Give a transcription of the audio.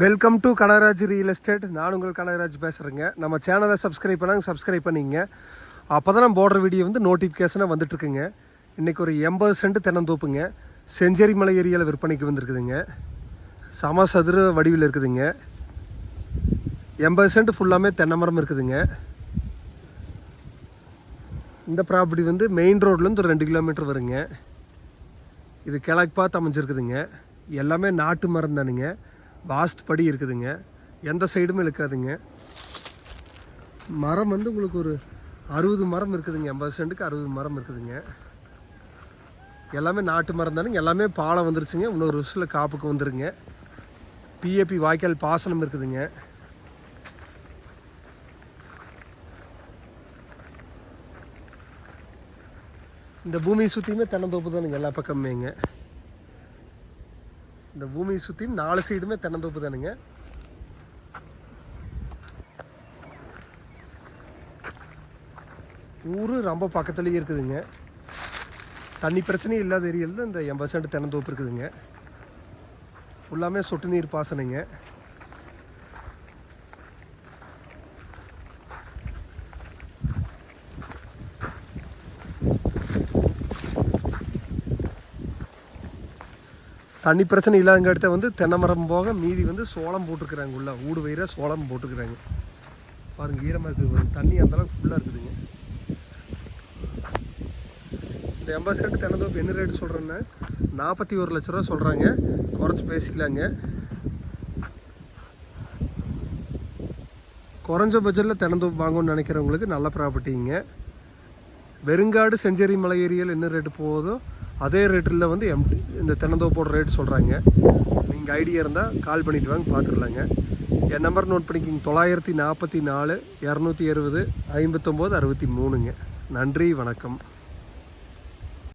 Welcome to Kanagaraj real estate நான் உங்கள் கனகராஜ் பேசுகிறேங்க நம்ம சேனலை சப்ஸ்கிரைப் பண்ணாங்க சப்ஸ்கிரைப் பண்ணிங்க. அப்போ தான் நம்ம போடுற வீடியோ வந்து நோட்டிஃபிகேஷனாக வந்துட்டுருக்குங்க இன்றைக்கி ஒரு எண்பது சென்ட் தென்னந்தோப்புங்க. செஞ்சேரி மலை ஏரியாவில் விற்பனைக்கு வந்திருக்குதுங்க. சம சதுர வடிவில் இருக்குதுங்க. எண்பது சென்ட் ஃபுல்லாமே தென்னை மரம் இருக்குதுங்க. இந்த ப்ராப்பர்ட்டி வந்து மெயின் ரோட்லேருந்து ஒரு ரெண்டு கிலோமீட்டர் வருங்க. இது கிழக்கு பார்த்து அமைஞ்சிருக்குதுங்க. எல்லாமே நாட்டு மரம் தானுங்க. வாஸ்து படி இருக்குதுங்க. எந்த சைடுமே இழுக்காதுங்க. மரம் வந்து உங்களுக்கு ஒரு அறுபது மரம் இருக்குதுங்க. எண்பது சென்ட்டுக்கு அறுபது மரம் இருக்குதுங்க. எல்லாமே நாட்டு மரம் தானுங்க. எல்லாமே பாலம் வந்துருச்சுங்க. இன்னொரு வருஷத்தில் காப்புக்கு வந்துருங்க. பிஏபி வாய்க்கால் பாசனம் இருக்குதுங்க. இந்த பூமியை சுற்றியுமே தென்னந்தோப்பு தானுங்க. எல்லா பக்கமேங்க இந்த பூமியை சுற்றியும் நாலு சைடுமே தென்னந்தோப்பு தானுங்க. ஊர் ரொம்ப பக்கத்துலேயே இருக்குதுங்க. தண்ணி பிரச்சனையும் இல்லாத ஏரியாவில் இந்த எண்பது சென்ட் தென்னந்தோப்பு இருக்குதுங்க. ஃபுல்லாமே சொட்டு நீர் பாசனைங்க. தண்ணி பிரச்சனை இல்லாதங்க இடத்த வந்து தென்னை மரம் போக மீதி வந்து சோளம் போட்டிருக்கிறாங்க உள்ள. ஊடு வயிறாக சோளம் போட்டுக்கிறாங்க பாருங்க ஈரமாக இருக்குது. தண்ணி அந்தளவுக்கு ஃபுல்லாக இருக்குதுங்க. இந்த எண்பது சென்ட் தென்னந்தோப்பு என்ன ரேட்டு சொல்கிறேன்னா நாற்பத்தி ஒரு லட்ச ரூபா சொல்கிறாங்க குறைச்சி பேசிக்கலாங்க. குறைஞ்ச பட்ஜெட்டில் தென்னந்தோப்பு வாங்கணும்னு நினைக்கிறவங்களுக்கு நல்ல ப்ராப்பர்ட்டிங்க வெறுங்காடு செஞ்சேரி மலை ஏரியாவில் என்ன ரேட்டு போகுதோ அதே ரேட்டில் வந்து எம்டி இந்த தென்னந்தோப்போட ரேட் சொல்கிறாங்க நீங்கள் ஐடியா இருந்தால் கால் பண்ணிட்டு வாங்க பார்த்துடலாங்க என் நம்பர் நோட் பண்ணிக்கிங்க. தொள்ளாயிரத்தி நாற்பத்தி நாலு இரநூத்தி இருபது ஐம்பத்தொம்போது அறுபத்தி மூணுங்க. நன்றி வணக்கம்.